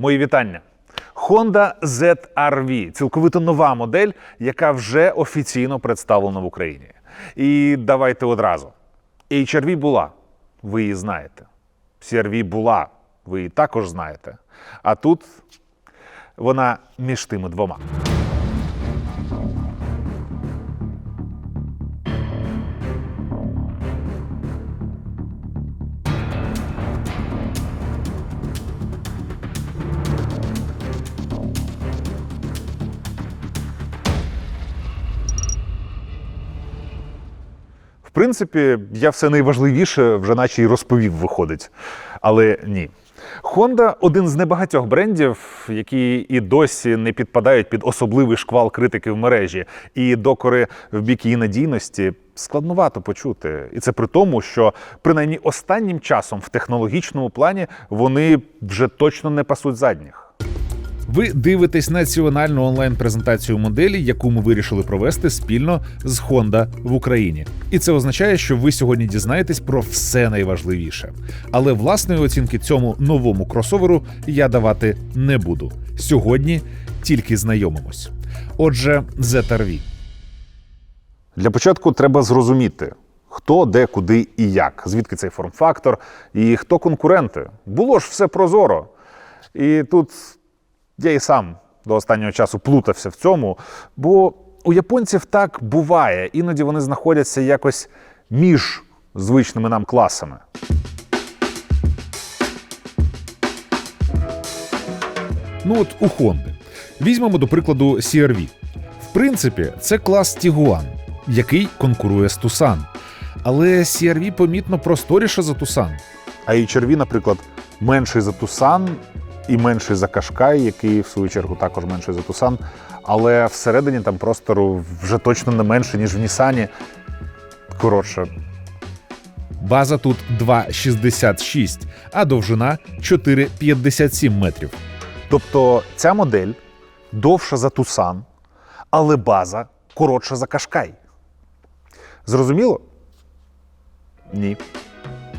Мої вітання. Honda ZR-V – цілковито нова модель, яка вже офіційно представлена в Україні. І давайте одразу. HRV була, ви її знаєте. CRV була, ви її також знаєте. А тут вона між тими двома. Принципі, я все найважливіше вже наче й розповів, виходить. Але ні. Honda один з небагатьох брендів, які і досі не підпадають під особливий шквал критики в мережі, і докори в бік її надійності складновато почути. І це при тому, що принаймні останнім часом в технологічному плані вони вже точно не пасуть задніх. Ви дивитесь національну онлайн-презентацію моделі, яку ми вирішили провести спільно з Honda в Україні. І це означає, що ви сьогодні дізнаєтесь про все найважливіше. Але власної оцінки цьому новому кросоверу я давати не буду. Сьогодні тільки знайомимось. Отже, ZR-V. Для початку треба зрозуміти, хто, де, куди і як, звідки цей форм-фактор, і хто конкуренти. Було ж все прозоро. І тут я і сам до останнього часу плутався в цьому, бо у японців так буває, іноді вони знаходяться якось між звичними нам класами. Ну от у Honda. Візьмемо до прикладу CR-V. В принципі, це клас Tiguan, який конкурує з Tucson. Але CR-V помітно просторіше за Tucson. А HRV, наприклад, менший за Тусан і менший за Кашкай, який в свою чергу також менший за Тусан. Але всередині там простору вже точно не менше, ніж в Нісані. Коротше, База тут 2,66, а довжина 4,57 метрів. Тобто ця модель довша за Тусан, але база коротша за Кашкай. Зрозуміло? Ні.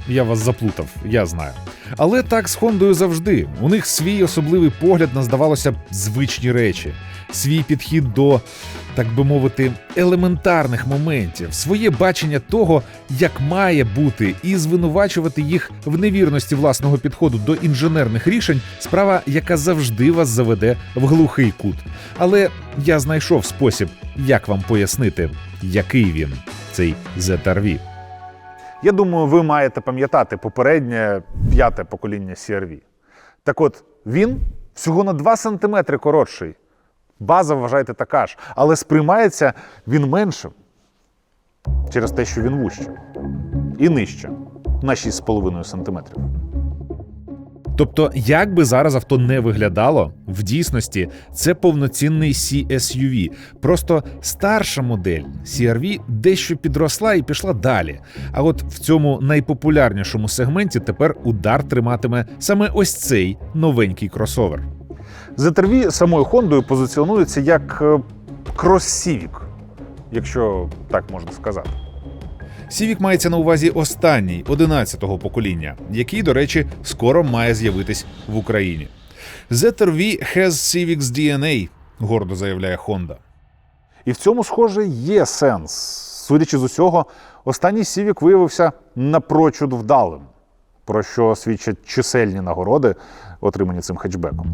Я вас заплутав, я знаю. Але так з Хондою завжди. У них свій особливий погляд на здавалося б звичні речі, свій підхід до, так би мовити, елементарних моментів, своє бачення того, як має бути, і звинувачувати їх в невірності власного підходу до інженерних рішень справа, яка завжди вас заведе в глухий кут. Але я знайшов спосіб, як вам пояснити, який він, цей ZR-V. Я думаю, ви маєте пам'ятати попереднє п'яте покоління CRV. Так от, він всього на 2 см коротший. База, вважайте, така ж, але сприймається він меншим через те, що він вужче. І нижче на 6,5 см. Тобто, як би зараз авто не виглядало, в дійсності це повноцінний CSUV. Просто старша модель CR-V дещо підросла і пішла далі. А от в цьому найпопулярнішому сегменті тепер удар триматиме саме ось цей новенький кросовер. ZR-V самою Хондою позиціонується як е, крос-Civic, якщо так можна сказати. Civic мається на увазі останній 11-го покоління, який, до речі, скоро має з'явитись в Україні. ZR-V has Civic's DNA, гордо заявляє Honda. І в цьому, схоже, є сенс. Судячи з усього, останній Сівік виявився напрочуд вдалим, про що свідчать чисельні нагороди, отримані цим хетчбеком.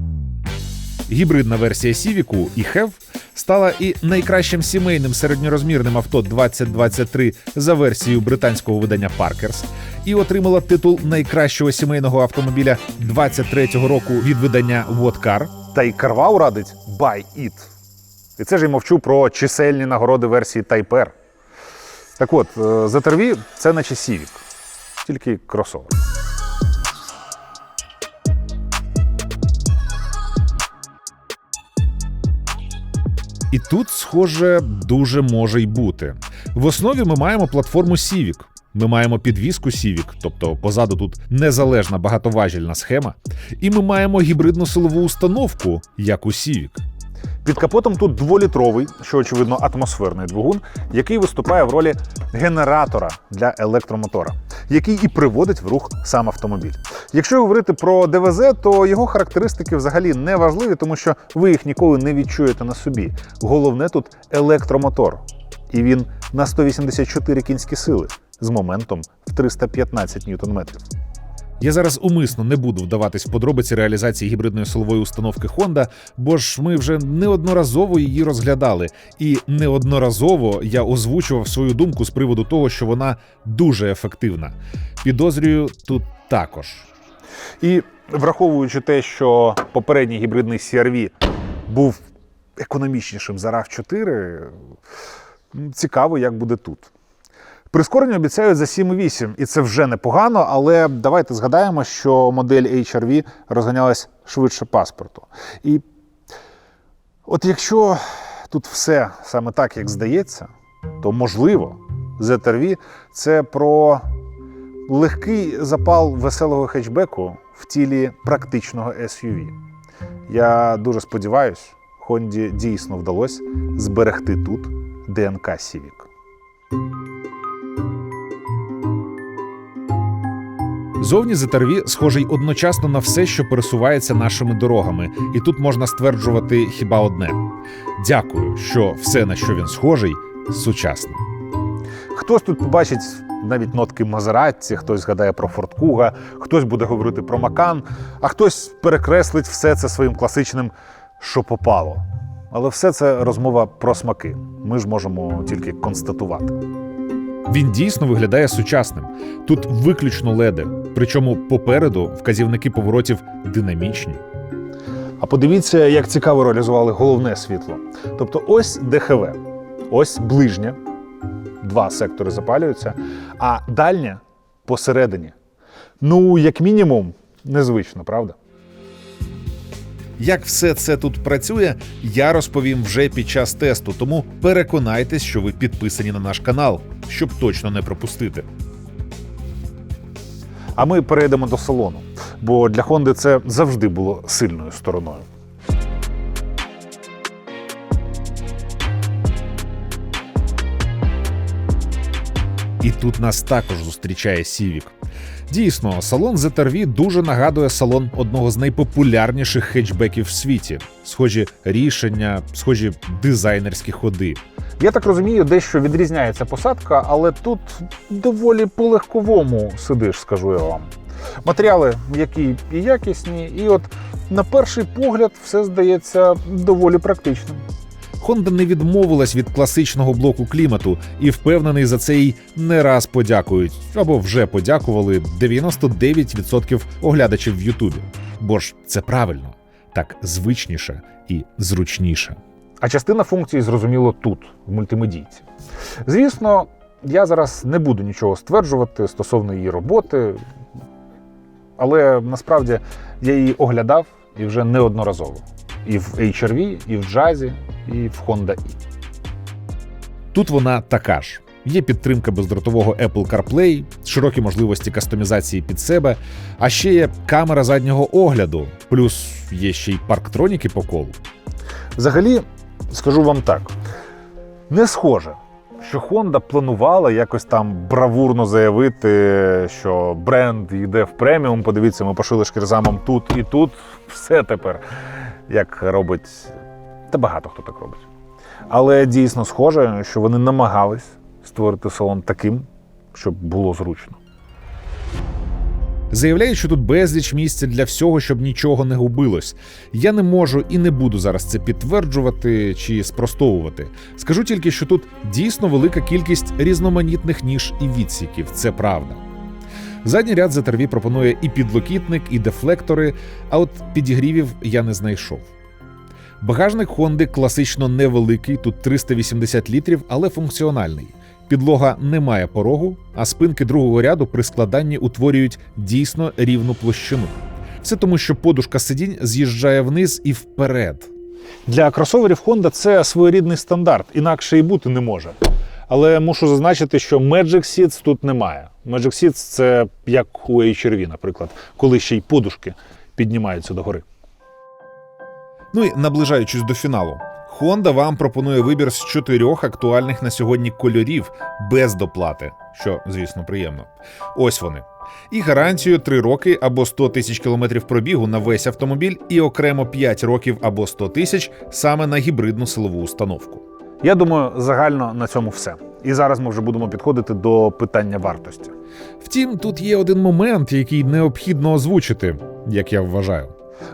Гібридна версія Сівіку і HEV стала і найкращим сімейним середньорозмірним авто 2023 за версією британського видання Parkers і отримала титул найкращого сімейного автомобіля 23-го року від видання Car. Та й Карвау радить Buy It. І це ж я мовчу про чисельні нагороди версії R. Так от, е, ZR-V – це наче Сівік, тільки кросовер. І тут, схоже, дуже може й бути. В основі ми маємо платформу Civic. Ми маємо підвіску Civic, тобто позаду тут незалежна багатоважільна схема, і ми маємо гібридну силову установку, як у Civic. Під капотом тут дволітровий, що очевидно атмосферний двигун, який виступає в ролі генератора для електромотора, який і приводить в рух сам автомобіль. Якщо говорити про ДВЗ, то його характеристики взагалі не важливі, тому що ви їх ніколи не відчуєте на собі. Головне тут електромотор, і він на 184 кінські сили з моментом в 315 ньютон-метрів. Я зараз умисно не буду вдаватись в подробиці реалізації гібридної силової установки Honda, бо ж ми вже неодноразово її розглядали, і неодноразово я озвучував свою думку з приводу того, що вона дуже ефективна. Підозрюю тут також. І враховуючи те, що попередній гібридний CRV був економічнішим за rav 4 цікаво, як буде тут. Прискорення обіцяють за 7,8, і це вже непогано, але давайте згадаємо, що модель HRV розганялась швидше паспорту. І от якщо тут все саме так, як здається, то можливо, ZRV – це про легкий запал веселого хетчбеку в тілі практичного SUV. Я дуже сподіваюся, Хонді дійсно вдалося зберегти тут ДНК Civic. Зовні ZR-V схожий одночасно на все, що пересувається нашими дорогами, і тут можна стверджувати хіба одне: дякую, що все, на що він схожий, сучасне. Хтось тут побачить навіть нотки Мазератті, хтось згадає про Форт Куга, хтось буде говорити про Макан, а хтось перекреслить все це своїм класичним що попало. Але все це розмова про смаки. Ми ж можемо тільки констатувати. Він дійсно виглядає сучасним. Тут виключно леди, причому попереду вказівники поворотів динамічні. А подивіться, як цікаво реалізували головне світло. Тобто, ось ДХВ, ось ближнє, два сектори запалюються, а дальнє посередині. Ну, як мінімум, незвично, правда? Як все це тут працює, я розповім вже під час тесту, тому переконайтесь, що ви підписані на наш канал, щоб точно не пропустити. А ми перейдемо до салону, бо для Хонди це завжди було сильною стороною. І тут нас також зустрічає Сівік. Дійсно, салон ZR-V дуже нагадує салон одного з найпопулярніших хетчбеків в світі. Схожі рішення, схожі дизайнерські ходи. Я так розумію, дещо відрізняється посадка, але тут доволі по-легковому сидиш, скажу я вам. Матеріали м'які і якісні, і от на перший погляд все здається доволі практичним. Honda не відмовилась від класичного блоку клімату і впевнений за це їй не раз подякують або вже подякували 99% оглядачів в Ютубі. Бо ж це правильно, так звичніше і зручніше. А частина функцій, зрозуміло, тут, в мультимедійці. Звісно, я зараз не буду нічого стверджувати стосовно її роботи, але насправді я її оглядав і вже неодноразово. І в HRV, і в джазі, і в Honda E. Тут вона така ж. Є підтримка бездротового Apple CarPlay, широкі можливості кастомізації під себе, а ще є камера заднього огляду, плюс є ще й парктроніки по колу. Взагалі, скажу вам так: не схоже, що Honda планувала якось там бравурно заявити, що бренд йде в преміум. Подивіться, ми пошили шкірзамом тут і тут. Все тепер, як робить. Та багато хто так робить. Але дійсно схоже, що вони намагались створити салон таким, щоб було зручно. Заявляють, що тут безліч місця для всього, щоб нічого не губилось. Я не можу і не буду зараз це підтверджувати чи спростовувати. Скажу тільки, що тут дійсно велика кількість різноманітних ніж і відсіків. Це правда. Задній ряд ZR-V пропонує і підлокітник, і дефлектори, а от підігрівів я не знайшов. Багажник Honda класично невеликий, тут 380 літрів, але функціональний. Підлога не має порогу, а спинки другого ряду при складанні утворюють дійсно рівну площину. Все тому, що подушка сидінь з'їжджає вниз і вперед. Для кросоверів Honda це своєрідний стандарт, інакше і бути не може. Але мушу зазначити, що Magic Seats тут немає. Magic Seats – це як у HRV, наприклад, коли ще й подушки піднімаються догори. Ну і наближаючись до фіналу, Honda вам пропонує вибір з чотирьох актуальних на сьогодні кольорів без доплати, що, звісно, приємно. Ось вони. І гарантію 3 роки або 100 тисяч кілометрів пробігу на весь автомобіль, і окремо 5 років або 100 тисяч саме на гібридну силову установку. Я думаю, загально на цьому все. І зараз ми вже будемо підходити до питання вартості. Втім, тут є один момент, який необхідно озвучити, як я вважаю.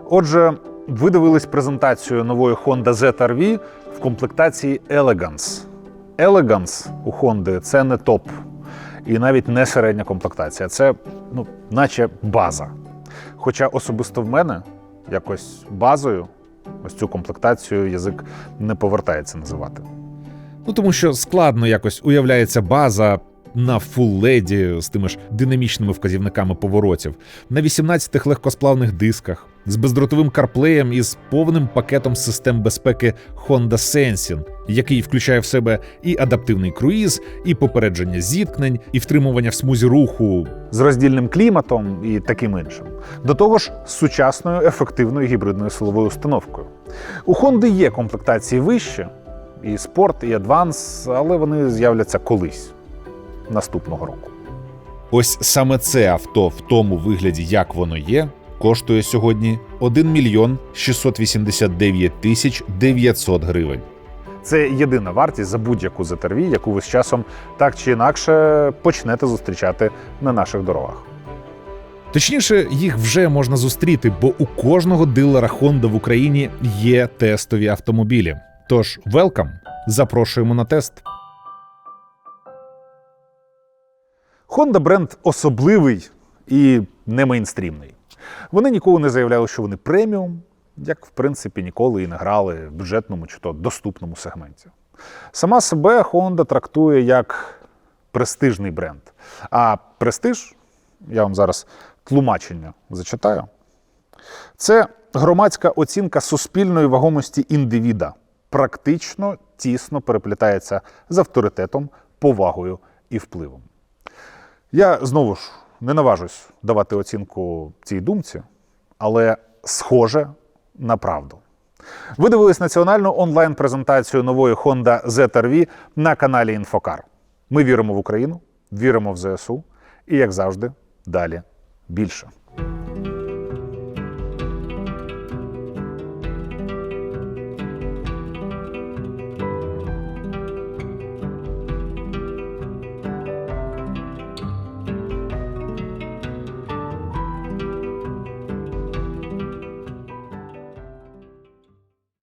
Отже, ви дивились презентацію нової Honda ZR-V в комплектації Elegance. Elegance у Honda це не топ і навіть не середня комплектація, це ну, наче база. Хоча особисто в мене якось базою ось цю комплектацію язик не повертається називати. Ну тому що складно якось уявляється база на фул леді з тими ж динамічними вказівниками поворотів, на 18 легкосплавних дисках, з бездротовим карплеєм і з повним пакетом систем безпеки Honda Sensing, який включає в себе і адаптивний круїз, і попередження зіткнень, і втримування в смузі руху. з роздільним кліматом і таким іншим. До того ж, з сучасною ефективною гібридною силовою установкою. У Honda є комплектації вище, і спорт, і адванс, але вони з'являться колись наступного року. Ось саме це авто в тому вигляді, як воно є, коштує сьогодні 1 мільйон 689 тисяч 900 гривень. Це єдина вартість за будь-яку ZR-V, яку ви з часом так чи інакше почнете зустрічати на наших дорогах. Точніше, їх вже можна зустріти, бо у кожного дилера Honda в Україні є тестові автомобілі. Тож, велкам, запрошуємо на тест. Honda бренд особливий і не мейнстрімний. Вони ніколи не заявляли, що вони преміум, як в принципі ніколи і не грали в бюджетному чи то доступному сегменті. Сама себе Honda трактує як престижний бренд. А престиж, я вам зараз тлумачення зачитаю, це громадська оцінка суспільної вагомості індивіда, практично тісно переплітається з авторитетом, повагою і впливом. Я знову ж не наважусь давати оцінку цій думці, але схоже на правду. Ви дивились національну онлайн-презентацію нової Honda ZR-V на каналі Інфокар. Ми віримо в Україну, віримо в ЗСУ і, як завжди, далі більше.